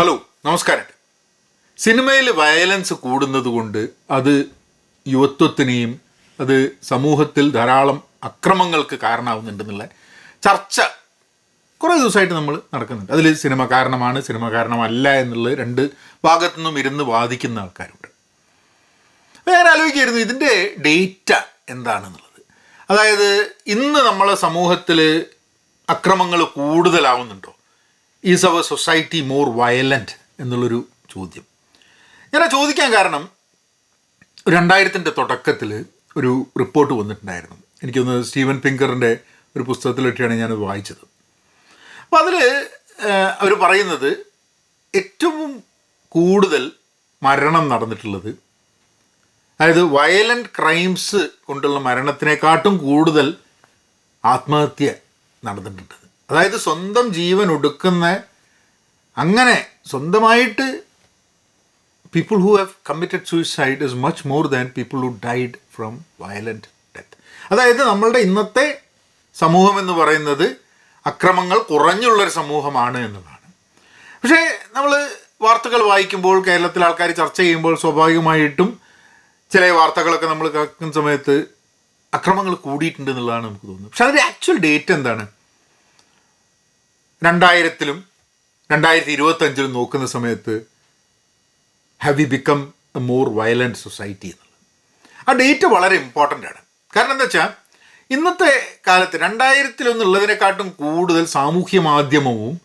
Hello നമസ്കാരം. സിനിമയിൽ violence കൂടുന്നത് കൊണ്ട് അത് യുവത്വത്തിനെയും അത് സമൂഹത്തിൽ ധാരാളം അക്രമങ്ങൾക്ക് കാരണമാവുന്നുണ്ടെന്നുള്ള ചർച്ച കുറേ ദിവസമായിട്ട് നമ്മൾ നടക്കുന്നുണ്ട്. അതിൽ സിനിമ കാരണമാണ് സിനിമ കാരണമല്ല എന്നുള്ളത് രണ്ട് ഭാഗത്തു നിന്നും ഇരുന്ന് വാദിക്കുന്ന ആൾക്കാരുണ്ട്. ഞാൻ ആലോചിക്കായിരുന്നു ഇതിന്റെ ഡേറ്റ എന്താണെന്നുള്ളത്? അതായത് ഇന്ന് നമ്മളെ സമൂഹത്തിൽ അക്രമങ്ങൾ കൂടുതലാവുന്നുണ്ടോ? Is our society more violent എന്നുള്ളൊരു ചോദ്യം. ഞാൻ ചോദിക്കാൻ കാരണം രണ്ടായിരത്തിന്റെ തുടക്കത്തിൽ ഒരു റിപ്പോർട്ട് വന്നിട്ടുണ്ടായിരുന്നു. എനിക്കൊന്ന് സ്റ്റീവൻ പിങ്കറിന്റെ ഒരു പുസ്തകത്തിലൊക്കെയാണ് ഞാനത് വായിച്ചത്. അപ്പോൾ അതിൽ അവർ പറയുന്നത് ഏറ്റവും കൂടുതൽ മരണം നടന്നിട്ടുള്ളത് അതായത് വയലന്റ് ക്രൈംസ് കൊണ്ടുള്ള മരണത്തിനെക്കാട്ടും കൂടുതൽ ആത്മഹത്യ നടന്നിട്ടുണ്ട്. അതായത് സ്വന്തം ജീവൻ ഒടുക്കുന്ന അങ്ങനെ സ്വന്തമായിട്ട് people who have committed suicide is much more than people who died from violent death അതായത് നമ്മളുടെ ഇന്നത്തെ സമൂഹം എന്ന് പറയുന്നത് അക്രമങ്ങൾ കുറഞ്ഞുള്ളൊരു സമൂഹമാണ് എന്നതാണ്. പക്ഷേ നമ്മൾ വാർത്തകൾ വായിക്കുമ്പോൾ കേരളത്തിലെ ആൾക്കാർ ചർച്ച ചെയ്യുമ്പോൾ സ്വാഭാവികമായിട്ടും ചില വാർത്തകളൊക്കെ നമ്മൾ കേൾക്കുന്ന സമയത്ത് അക്രമങ്ങൾ കൂടിയിട്ടുണ്ട് എന്നുള്ളതാണ് നമുക്ക് തോന്നുന്നത്. പക്ഷെ അതിന്റെ ആക്ച്വൽ ഡേറ്റ് എന്താണ്? രണ്ടായിരത്തിലും രണ്ടായിരത്തി ഇരുപത്തഞ്ചിലും നോക്കുന്ന സമയത്ത് have we become a more violent society എന്നുള്ളത്. ആ ഡേറ്റ് വളരെ ഇമ്പോർട്ടന്റ് ആണ്. കാരണം എന്താ വെച്ചാൽ ഇന്നത്തെ കാലത്ത് രണ്ടായിരത്തിലൊന്നുള്ളതിനെക്കാട്ടും കൂടുതൽ സാമൂഹ്യ മാധ്യമവും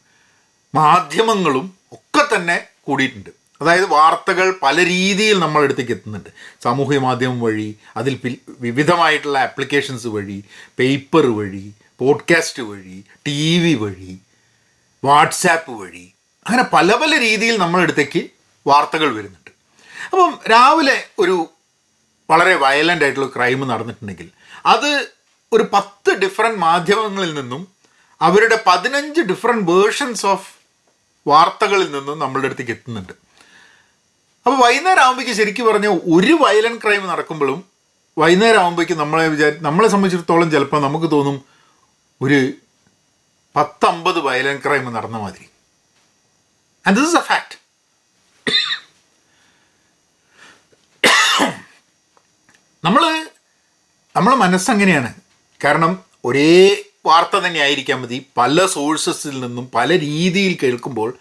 മാധ്യമങ്ങളും ഒക്കെ തന്നെ കൂടിയിട്ടുണ്ട്. അതായത് വാർത്തകൾ പല രീതിയിൽ നമ്മളെടുത്തേക്ക് എത്തുന്നുണ്ട്. സാമൂഹ്യ മാധ്യമം വഴി അതിൽ വിവിധമായിട്ടുള്ള ആപ്ലിക്കേഷൻസ് വഴി പേപ്പർ വഴി പോഡ്കാസ്റ്റ് വഴി ടി വഴി വാട്സാപ്പ് വഴി അങ്ങനെ പല പല രീതിയിൽ നമ്മളടുത്തേക്ക് വാർത്തകൾ വരുന്നുണ്ട്. അപ്പം രാവിലെ ഒരു വളരെ വയലന്റ് ആയിട്ടുള്ള ക്രൈം നടന്നിട്ടുണ്ടെങ്കിൽ അത് ഒരു പത്ത് ഡിഫറെന്റ് മാധ്യമങ്ങളിൽ നിന്നും അവരുടെ പതിനഞ്ച് ഡിഫറെന്റ് വേർഷൻസ് ഓഫ് വാർത്തകളിൽ നിന്നും നമ്മളുടെ അടുത്തേക്ക് എത്തുന്നുണ്ട്. അപ്പോൾ വൈകുന്നേരം ആകുമ്പോഴേക്ക് ശരിക്കും പറഞ്ഞാൽ ഒരു വയലന്റ് ക്രൈം നടക്കുമ്പോഴും വൈകുന്നേരം ആകുമ്പോഴേക്കും നമ്മളെ വിചാരി നമ്മളെ സംബന്ധിച്ചിടത്തോളം ചിലപ്പോൾ നമുക്ക് തോന്നും ഒരു പത്തമ്പത് വയലന്റ് ക്രൈം നടന്ന മാതിരി. And this is a fact നമ്മൾ നമ്മളെ മനസ്സങ്ങനെയാണ്. കാരണം ഒരേ വാർത്ത തന്നെ ആയിരിക്കാൻ മതി. പല സോഴ്സസിൽ നിന്നും പല രീതിയിൽ കേൾക്കുമ്പോൾ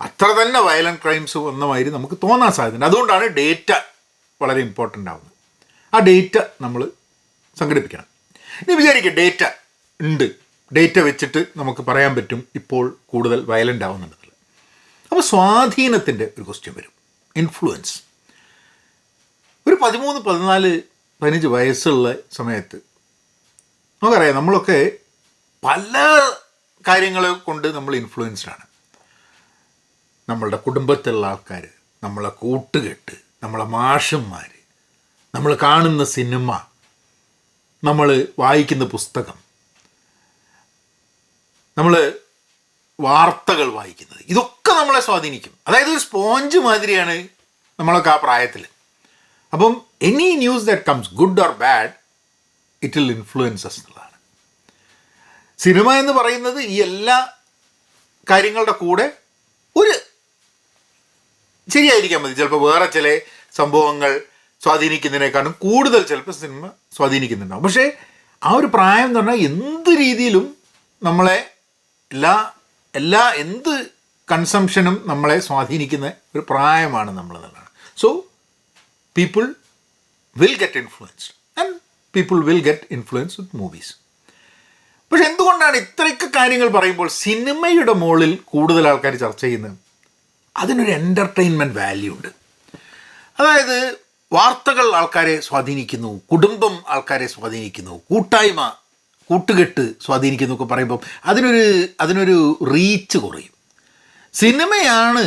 അത്ര തന്നെ വയലന്റ് ക്രൈംസ് വന്ന മാതിരി നമുക്ക് തോന്നാൻ സാധ്യതയുണ്ട്. അതുകൊണ്ടാണ് ഡേറ്റ വളരെ ഇമ്പോർട്ടന്റ് ആവുന്നത്. ആ ഡേറ്റ നമ്മൾ സംഘടിപ്പിക്കണം. ഇനി വിചാരിക്കുക ഡേറ്റ ഉണ്ട്. ഡേറ്റ വെച്ചിട്ട് നമുക്ക് പറയാൻ പറ്റും ഇപ്പോൾ കൂടുതൽ വയലന്റ് ആവുന്നുണ്ടെന്നുള്ളത് അപ്പോൾ സ്വാധീനത്തിന്റെ ഒരു ക്വസ്റ്റ്യൻ വരും. ഇൻഫ്ലുവൻസ് ഒരു പതിമൂന്ന് പതിനാല് പതിനഞ്ച് വയസ്സുള്ള സമയത്ത് നമുക്കറിയാം നമ്മളൊക്കെ പല കാര്യങ്ങളെ കൊണ്ട് നമ്മൾ ഇൻഫ്ലുവൻസ്ഡാണ് നമ്മളുടെ കുടുംബത്തിലുള്ള ആൾക്കാർ നമ്മളെ കൂട്ടുകെട്ട് നമ്മളെ മാഷന്മാർ നമ്മൾ കാണുന്ന സിനിമ നമ്മൾ വായിക്കുന്ന പുസ്തകം നമ്മൾ വാർത്തകൾ വായിക്കുന്നത്. ഇതൊക്കെ നമ്മളെ സ്വാധീനിക്കും. അതായത് ഒരു സ്പോഞ്ച് മാതിരിയാണ് നമ്മളൊക്കെ ആ പ്രായത്തിൽ അപ്പം any news that comes good or bad it will influences എന്നുള്ളതാണ്. സിനിമ എന്ന് പറയുന്നത് ഈ എല്ലാ കാര്യങ്ങളുടെ കൂടെ ഒരു ശരിയായിരിക്കാൻ മതി. ചിലപ്പോൾ വേറെ ചില സംഭവങ്ങൾ സ്വാധീനിക്കുന്നതിനേക്കാളും കൂടുതൽ ചിലപ്പോൾ സിനിമ സ്വാധീനിക്കുന്നുണ്ടാവും. പക്ഷേ ആ ഒരു പ്രായം എന്ന് പറഞ്ഞാൽ എന്ത് രീതിയിലും നമ്മളെ എല്ലാ എല്ലാ എന്ത് കൺസംഷനും നമ്മളെ സ്വാധീനിക്കുന്ന ഒരു പ്രായമാണ് നമ്മൾ നമ്മളെന്നുള്ളതാണ്. So people will get influenced and people will get influence with movies പക്ഷെ എന്തുകൊണ്ടാണ് ഇത്രയൊക്കെ കാര്യങ്ങൾ പറയുമ്പോൾ സിനിമയുടെ മുകളിൽ കൂടുതൽ ആൾക്കാർ ചർച്ച ചെയ്യുന്നത്? അതിനൊരു എന്റർടൈൻമെന്റ് വാല്യൂ ഉണ്ട്. അതായത് വാർത്തകൾ ആൾക്കാരെ സ്വാധീനിക്കുന്നു കുടുംബം ആൾക്കാരെ സ്വാധീനിക്കുന്നു കൂട്ടായ്മ കൂട്ടുകെട്ട് സ്വാധീനിക്കുന്നൊക്കെ ഒക്കെ പറയുമ്പോൾ അതിനൊരു അതിനൊരു റീച്ച് കുറയും. സിനിമയാണ്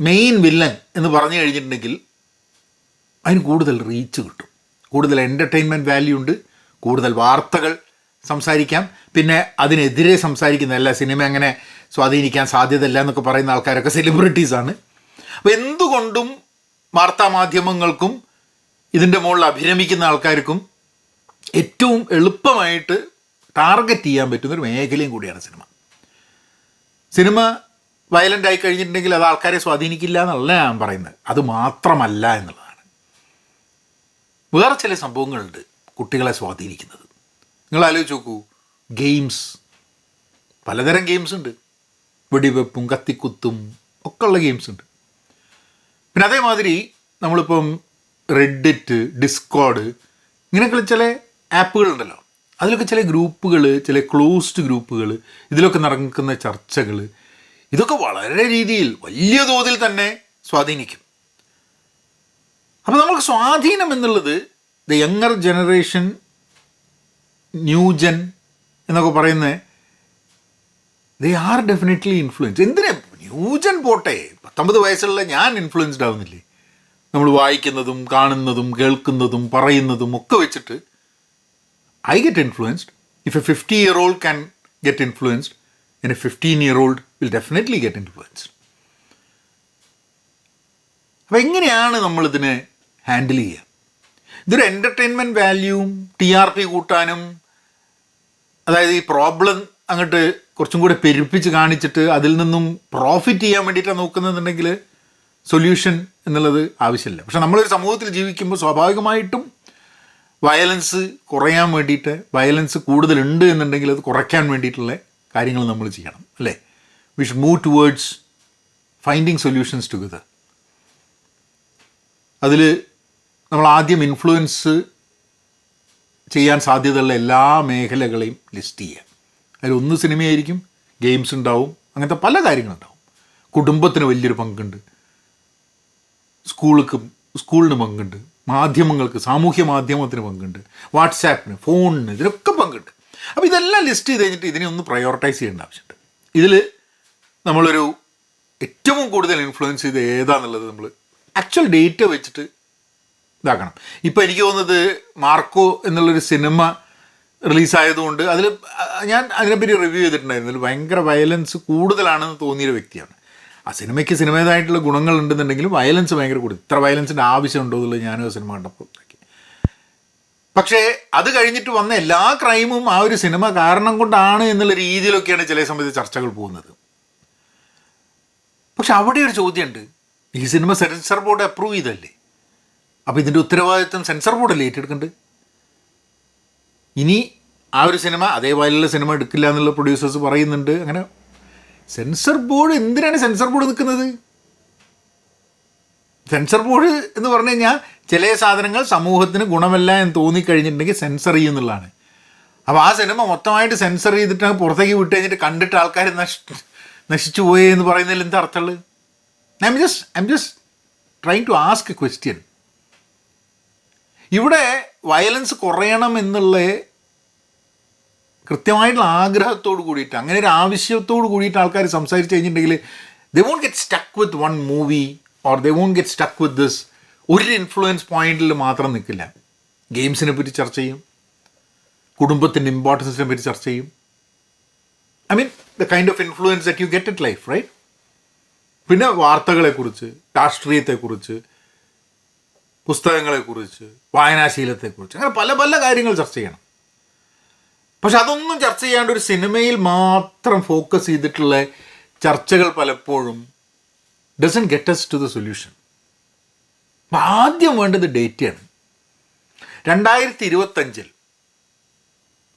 മെയിൻ വില്ലൻ എന്ന് പറഞ്ഞു കഴിഞ്ഞിട്ടുണ്ടെങ്കിൽ അതിന് കൂടുതൽ റീച്ച് കിട്ടും. കൂടുതൽ എന്റർടൈൻമെന്റ് വാല്യൂ ഉണ്ട് കൂടുതൽ വാർത്തകൾ സംസാരിക്കാം. പിന്നെ അതിനെതിരെ സംസാരിക്കുന്നതല്ല സിനിമ അങ്ങനെ സ്വാധീനിക്കാൻ സാധ്യതയില്ല എന്നൊക്കെ പറയുന്ന ആൾക്കാരൊക്കെ സെലിബ്രിറ്റീസാണ് അപ്പോൾ എന്തുകൊണ്ടും വാർത്താമാധ്യമങ്ങൾക്കും ഇതിന്റെ മുകളിൽ അഭിരമിക്കുന്ന ആൾക്കാർക്കും ഏറ്റവും എളുപ്പമായിട്ട് ടാർഗറ്റ് ചെയ്യാൻ പറ്റുന്ന ഒരു മേഖലയും കൂടിയാണ് സിനിമ. സിനിമ വയലന്റ് ആയി കഴിഞ്ഞിട്ടുണ്ടെങ്കിൽ അത് ആൾക്കാരെ സ്വാധീനിക്കില്ല എന്നല്ല ഞാൻ പറയുന്നത്. അത് മാത്രമല്ല എന്നുള്ളതാണ്. വേറെ ചില സംഭവങ്ങളുണ്ട് കുട്ടികളെ സ്വാധീനിക്കുന്നത്. നിങ്ങൾ ആലോചിച്ച് നോക്കൂ. ഗെയിംസ് പലതരം ഗെയിംസ് ഉണ്ട്. വെടിവെപ്പും കത്തിക്കുത്തും ഒക്കെ ഉള്ള ഗെയിംസ് ഉണ്ട്. പിന്നെ അതേമാതിരി നമ്മളിപ്പം റെഡിറ്റ് ഡിസ്കോഡ് ഇങ്ങനെയൊക്കെയുള്ള ചില ആപ്പുകളുണ്ടല്ലോ. അതിലൊക്കെ ചില ഗ്രൂപ്പുകൾ ചില ക്ലോസ്ഡ് ഗ്രൂപ്പുകൾ ഇതിലൊക്കെ നടക്കുന്ന ചർച്ചകൾ ഇതൊക്കെ വളരെ രീതിയിൽ വലിയ തോതിൽ തന്നെ സ്വാധീനിക്കും. അപ്പോൾ നമുക്ക് സ്വാധീനം എന്നുള്ളത് the younger generation new new gen എന്നൊക്കെ പറയുന്നത് ദേ ആർ ഡെഫിനറ്റ്ലി ഇൻഫ്ലുവൻസ്. എന്തിനാ ന്യൂജൻ പോട്ടെ? പത്തൊമ്പത് വയസ്സുള്ള ഞാൻ ഇൻഫ്ലുവൻസ്ഡ് ആവുന്നില്ലേ? നമ്മൾ വായിക്കുന്നതും കാണുന്നതും കേൾക്കുന്നതും പറയുന്നതും ഒക്കെ വെച്ചിട്ട് I get influenced if a fifty year old can get influenced and a fifteen year old will definitely get influenced അപ്പം എങ്ങനെയാണ് നമ്മളിതിനെ ഹാൻഡിൽ ചെയ്യുക? ഇതൊരു എന്റർടൈൻമെന്റ് വാല്യൂവും ടി ആർ പി കൂട്ടാനും അതായത് ഈ പ്രോബ്ലം അങ്ങോട്ട് കുറച്ചും കൂടെ പെരുപ്പിച്ച് കാണിച്ചിട്ട് അതിൽ നിന്നും പ്രോഫിറ്റ് ചെയ്യാൻ വേണ്ടിയിട്ടാണ് നോക്കുന്നതെന്നുണ്ടെങ്കിൽ സൊല്യൂഷൻ എന്നുള്ളത് ആവശ്യമില്ല. പക്ഷെ നമ്മളൊരു സമൂഹത്തിൽ ജീവിക്കുമ്പോൾ സ്വാഭാവികമായിട്ടും വയലൻസ് കുറയാൻ വേണ്ടിയിട്ട് വയലൻസ് കൂടുതലുണ്ട് എന്നുണ്ടെങ്കിൽ അത് കുറയ്ക്കാൻ വേണ്ടിയിട്ടുള്ള കാര്യങ്ങൾ നമ്മൾ ചെയ്യണം അല്ലേ? We should move towards finding solutions together അതിൽ നമ്മൾ ആദ്യം ഇൻഫ്ലുവൻസ് ചെയ്യാൻ സാധ്യതയുള്ള എല്ലാ മേഖലകളെയും ലിസ്റ്റ് ചെയ്യുക. അതിലൊന്ന് സിനിമയായിരിക്കും ഗെയിംസ് ഉണ്ടാവും അങ്ങനത്തെ പല കാര്യങ്ങളുണ്ടാവും. കുടുംബത്തിന് വലിയൊരു പങ്കുണ്ട്. സ്കൂൾക്ക് സ്കൂളിന് പങ്കുണ്ട് മാധ്യമങ്ങൾക്ക് സാമൂഹ്യ മാധ്യമത്തിന് പങ്കുണ്ട് വാട്സാപ്പിന് ഫോണിന് ഇതിനൊക്കെ പങ്കുണ്ട്. അപ്പോൾ ഇതെല്ലാം ലിസ്റ്റ് ചെയ്ത് കഴിഞ്ഞിട്ട് ഇതിനെ ഒന്ന് പ്രയോറിറ്റൈസ് ചെയ്യേണ്ട ആവശ്യമുണ്ട്. ഇതിൽ നമ്മളൊരു ഏറ്റവും കൂടുതൽ ഇൻഫ്ലുവൻസ് ചെയ്ത് ഏതാന്നുള്ളത് നമ്മൾ ആക്ച്വൽ ഡേറ്റ വെച്ചിട്ട് ഇതാക്കണം. ഇപ്പോൾ എനിക്ക് തോന്നുന്നത് മാർക്കോ എന്നുള്ളൊരു സിനിമ റിലീസായതുകൊണ്ട് അതിൽ ഞാൻ അതിനെപ്പറ്റി റിവ്യൂ ചെയ്തിട്ടുണ്ടായിരുന്നു. ഭയങ്കര വയലൻസ് കൂടുതലാണെന്ന് തോന്നിയൊരു വ്യക്തിയാണ്. ആ സിനിമയ്ക്ക് സിനിമേതായിട്ടുള്ള ഗുണങ്ങൾ ഉണ്ടെന്നുണ്ടെങ്കിലും വയലൻസ് ഭയങ്കര കൂടും. ഇത്ര വയലൻസിന്റെ ആവശ്യമുണ്ടോ എന്നുള്ളത് ഞാനും ആ സിനിമ കണ്ടപ്പോൾ പക്ഷേ അത് കഴിഞ്ഞിട്ട് വന്ന എല്ലാ ക്രൈമും ആ ഒരു സിനിമ കാരണം കൊണ്ടാണ് എന്നുള്ള രീതിയിലൊക്കെയാണ് ചില സമയത്ത് ചർച്ചകൾ പോകുന്നത്. പക്ഷെ അവിടെ ഒരു ചോദ്യമുണ്ട്. ഈ സിനിമ സെൻസർ ബോർഡ് അപ്രൂവ് ചെയ്തല്ലേ അപ്പോൾ ഇതിന്റെ ഉത്തരവാദിത്വം സെൻസർ ബോർഡല്ലേ ഏറ്റെടുക്കേണ്ടത്? ഇനി ആ ഒരു സിനിമ അതേപോലെയുള്ള സിനിമ എടുക്കില്ല എന്നുള്ള പ്രൊഡ്യൂസേഴ്സ് പറയുന്നുണ്ട്. അങ്ങനെ സെൻസർ ബോർഡ് എന്തിനാണ് സെൻസർ ബോർഡ് നിൽക്കുന്നത്? സെൻസർ ബോർഡ് എന്ന് പറഞ്ഞു കഴിഞ്ഞാൽ ചില സാധനങ്ങൾ സമൂഹത്തിന് ഗുണമല്ല എന്ന് തോന്നിക്കഴിഞ്ഞിട്ടുണ്ടെങ്കിൽ സെൻസർ ചെയ്യുന്നുള്ളതാണ് അപ്പോൾ ആ സിനിമ മൊത്തമായിട്ട് സെൻസർ ചെയ്തിട്ട് പുറത്തേക്ക് വിട്ട് കഴിഞ്ഞിട്ട് കണ്ടിട്ട് ആൾക്കാർ നശി നശിച്ചു പോയി എന്ന് പറയുന്നതിൽ എന്താ അർത്ഥമുള്ളത് I'm just I'm just trying to ask a question ഇവിടെ വയലൻസ് കുറയണം എന്നുള്ള കൃത്യമായിട്ടുള്ള ആഗ്രഹത്തോട് കൂടിയിട്ട് അങ്ങനെ ഒരു ആവശ്യത്തോട് കൂടിയിട്ട് ആൾക്കാർ സംസാരിച്ച് കഴിഞ്ഞിട്ടുണ്ടെങ്കിൽ they won't get stuck with one movie or they won't get stuck with this ഒരു ഇൻഫ്ലുവൻസ് പോയിന്റിൽ മാത്രം നിൽക്കില്ല ഗെയിംസിനെ പറ്റി ചർച്ച ചെയ്യും. കുടുംബത്തിന്റെ ഇമ്പോർട്ടൻസിനെ പറ്റി ചർച്ച ചെയ്യും. I mean the kind of influence that you get it life right പിന്നെ വാർത്തകളെക്കുറിച്ച് രാഷ്ട്രീയത്തെക്കുറിച്ച് പുസ്തകങ്ങളെക്കുറിച്ച് വായനാശീലത്തെക്കുറിച്ച് അങ്ങനെ പല പല കാര്യങ്ങൾ ചർച്ച ചെയ്യണം. പക്ഷെ അതൊന്നും ചർച്ച ചെയ്യാണ്ട് ഒരു സിനിമയിൽ മാത്രം ഫോക്കസ് ചെയ്തിട്ടുള്ള ചർച്ചകൾ പലപ്പോഴും doesn't get us to the solution ആദ്യം വേണ്ടത് ഡേറ്റയാണ്. രണ്ടായിരത്തി ഇരുപത്തഞ്ചിൽ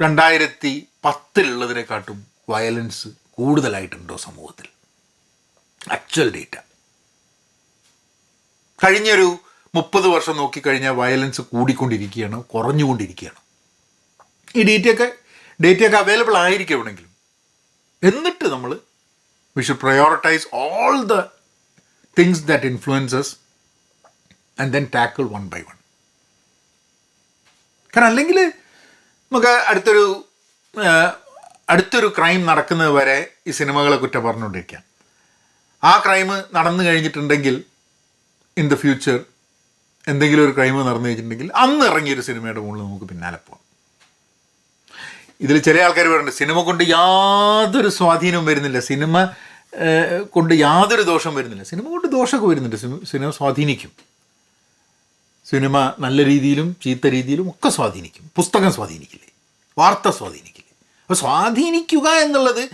രണ്ടായിരത്തി പത്തിലുള്ളതിനെക്കാട്ടും വയലൻസ് കൂടുതലായിട്ടുണ്ടോ സമൂഹത്തിൽ? ആക്ച്വൽ ഡേറ്റ കഴിഞ്ഞൊരു മുപ്പത് വർഷം നോക്കിക്കഴിഞ്ഞാൽ വയലൻസ് കൂടിക്കൊണ്ടിരിക്കുകയാണ് കുറഞ്ഞുകൊണ്ടിരിക്കുകയാണ്. ഈ ഡേറ്റയൊക്കെ ഡേറ്റയൊക്കെ അവൈലബിൾ ആയിരിക്കും എവിടെയെങ്കിലും. എന്നിട്ട് നമ്മൾ we should prioritize all the things that influences and then tackle one by one കാരണം അല്ലെങ്കിൽ നമുക്ക് അടുത്തൊരു അടുത്തൊരു ക്രൈം നടക്കുന്നത് വരെ ഈ സിനിമകളെ കുറ്റം പറഞ്ഞുകൊണ്ടിരിക്കാം. ആ ക്രൈം നടന്നു കഴിഞ്ഞിട്ടുണ്ടെങ്കിൽ ഇൻ ദ ഫ്യൂച്ചർ എന്തെങ്കിലും ഒരു ക്രൈം നടന്നു കഴിഞ്ഞിട്ടുണ്ടെങ്കിൽ അന്ന് ഇറങ്ങിയൊരു സിനിമയുടെ മുകളിൽ നമുക്ക് പിന്നാലെ പോകാം ഇതിൽ ചില ആൾക്കാർ പറയുന്നുണ്ട് സിനിമ കൊണ്ട് യാതൊരു സ്വാധീനവും വരുന്നില്ല. സിനിമ കൊണ്ട് യാതൊരു ദോഷം വരുന്നില്ല. സിനിമ കൊണ്ട് ദോഷമൊക്കെ വരുന്നുണ്ട്. സിനിമ സ്വാധീനിക്കും. സിനിമ നല്ല രീതിയിലും ചീത്ത രീതിയിലും ഒക്കെ സ്വാധീനിക്കും. പുസ്തകം സ്വാധീനിക്കില്ലേ? വാർത്ത സ്വാധീനിക്കില്ലേ? അപ്പോൾ സ്വാധീനിക്കുക എന്നുള്ളത്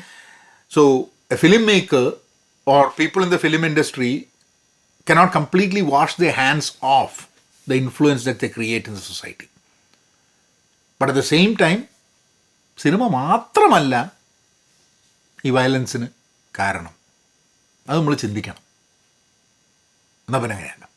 so a film maker or people in the film industry cannot completely wash the hands of the influence that the create in the society but at the same time cinema മാത്രമല്ല ഈ വയലൻസിന് കാരണം. അത് നമ്മൾ ചിന്തിക്കണം. എന്നാൽ പിന്നെ അങ്ങനെയല്ല.